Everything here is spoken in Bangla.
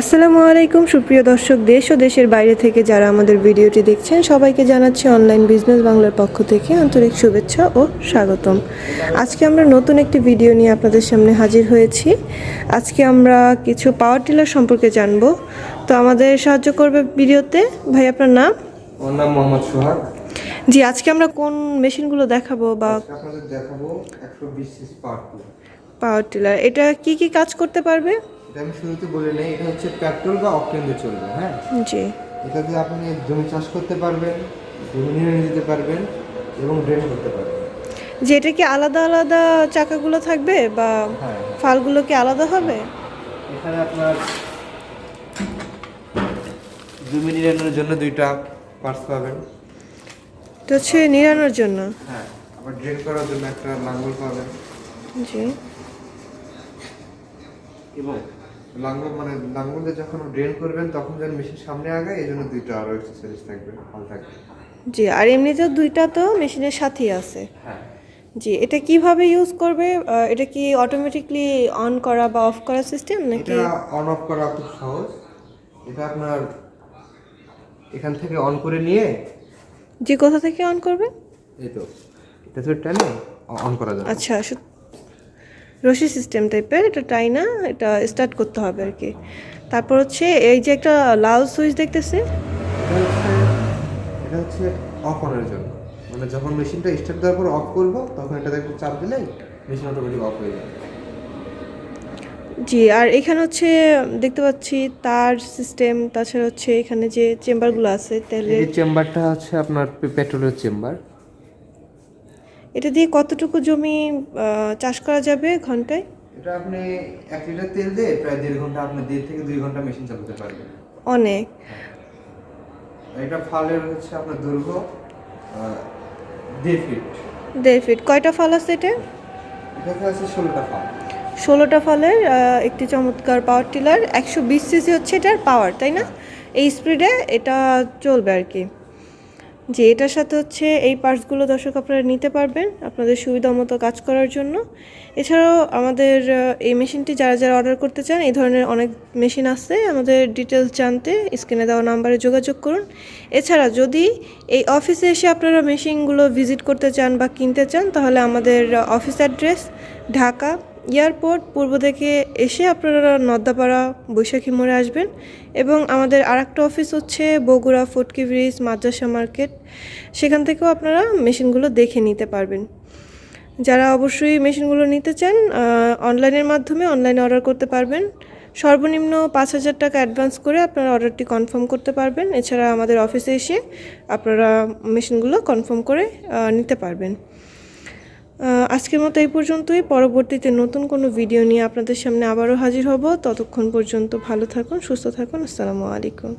আসসালামু আলাইকুম সুপ্রিয় দর্শক দেশ ও দেশের বাইরে থেকে যারা আমাদের ভিডিওটি দেখছেন সবাইকে জানাচ্ছি অনলাইন বিজনেস বাংলার পক্ষ থেকে আন্তরিক শুভেচ্ছা ও স্বাগতম। আজকে আমরা নতুন একটি ভিডিও নিয়ে আপনাদের সামনে হাজির হয়েছি। আজকে আমরা কিছু পাওয়ার টিলার সম্পর্কে জানব। তো আমাদের সাহায্য করবে ভিডিওতে। ভাই আপনার নাম? নাম মোহাম্মদ সোহাগ। জি আজকে আমরা কোন মেশিনগুলো দেখাবো বা আপনাদের দেখাবো একশো বিশ পাওয়ার পাওয়ার টিলার এটা কি কি কাজ করতে পারবে? এটা আমি শুরুতে বলে নেই এটা হচ্ছে পেট্রোল বা অকটেন দিয়ে চলবে হ্যাঁ? জি। এটা দিয়ে আপনি জমি চাষ করতে পারবেন জমি নিড়ে নিতে পারবেন এবং ড্রেন করতে পারবেন। যে এটা কি আলাদা আলাদা চাকাগুলো থাকবে বা হ্যাঁ ফালগুলো কি আলাদা হবে? এখানে আপনার জমি নিড়ানোর জন্য দুইটা পার্টস পাবেন। এটা হচ্ছে নিরানোর জন্য? হ্যাঁ আবার ড্রেন করার জন্য একটা লাঙ্গল পাবেন। জি। এবং লাঙ্গল মানে লাঙ্গল দিয়ে যখন ড্রেন করবেন তখন যেন মেশিন সামনে আগায় এই জন্য দুইটা আরও এক্সারসাইজ থাকবে হল থাকবে। জি আর এমনিতেও দুইটা তো মেশিনের সাথেই আছে। হ্যাঁ। জি এটা কীভাবে ইউজ করবে? এটা কি অটোমেটিকলি অন করা বা অফ করা সিস্টেম নাকি? এটা অন অফ করা খুব সহজ। এটা আপনার এখান থেকে অন করে নিয়ে জি কোথা থেকে অন করবে? এই তো এটা তো টেনে অন করা যাবে। আচ্ছা রশি সিস্টেম টাইপের এটা টাই না এটা স্টার্ট করতে হবে আর কি। তারপর হচ্ছে এই যে একটা লাল সুইচ দেখতেছে। এটা হচ্ছে এটা অফ অনের জন্য। মানে যখন মেশিনটা স্টার্ট দেওয়ার পর অফ করব তখন এটাতে একটু চাপ দিলেই মেশিন অটোমেটিক অফ হয়ে যাবে। জি আর এখানে হচ্ছে দেখতে পাচ্ছি তার সিস্টেম তাছাড়া হচ্ছে এখানে যে চেম্বারগুলো আছে এই চেম্বারটা হচ্ছে আপনার পেট্রোলের চেম্বার এটা দিয়ে কতটুকু জমি চাষ করা যাবে ঘন্টায়? এটা আপনি এক লিটার তেল দিয়ে প্রায় দেড় ঘণ্টা আপনি দেড় থেকে দুই ঘণ্টা মেশিন চালাতে পারবেন। অনেক। এটা ফালের হচ্ছে আপনার দৈর্ঘ্য দেড় ফিট। দেড় ফিট। কয়টা ফাল আছে এটা? এটাতে আছে ষোলোটা ফাল। ষোলোটা ফালের একটি চমৎকার পাওয়ার টিলার একশো বিশ সিসি হচ্ছে এটার পাওয়ার তাই না? এই স্পিডে এটা চলবে আর কি। যে এটার সাথে হচ্ছে এই পার্টসগুলো দর্শক আপনারা নিতে পারবেন আপনাদের সুবিধা মতো কাজ করার জন্য। এছাড়াও আমাদের এই মেশিনটি যারা যারা অর্ডার করতে চান, এই ধরনের অনেক মেশিন আছে, আমাদের ডিটেলস জানতে স্ক্রিনে দেওয়া নাম্বারে যোগাযোগ করুন। এছাড়া যদি এই অফিসে এসে আপনারা মেশিনগুলো ভিজিট করতে চান বা কিনতে চান, তাহলে আমাদের অফিস অ্যাড্রেস ঢাকা এয়ারপোর্ট পূর্ব থেকে এসে আপনারা নদ্দাপাড়া বৈশাখী মোড়ে আসবেন এবং আমাদের আর একটা অফিস হচ্ছে বগুড়া ফুটকি ব্রিজ মাদ্রাসা মার্কেট। সেখান থেকেও আপনারা মেশিনগুলো দেখে নিতে পারবেন। যারা অবশ্যই মেশিনগুলো নিতে চান অনলাইনের মাধ্যমে অনলাইনে অর্ডার করতে পারবেন। সর্বনিম্ন পাঁচ হাজার টাকা অ্যাডভান্স করে আপনারা অর্ডারটি কনফার্ম করতে পারবেন। এছাড়া আমাদের অফিসে এসে আপনারা মেশিনগুলো কনফার্ম করে নিতে পারবেন। আজকের মতো এই পর্যন্তই। পরবর্তীতে নতুন কোনো ভিডিও নিয়ে আপনাদের সামনে আবারও হাজির হব। ততক্ষণ পর্যন্ত ভালো থাকুন, সুস্থ থাকুন। আসসালামু আলাইকুম।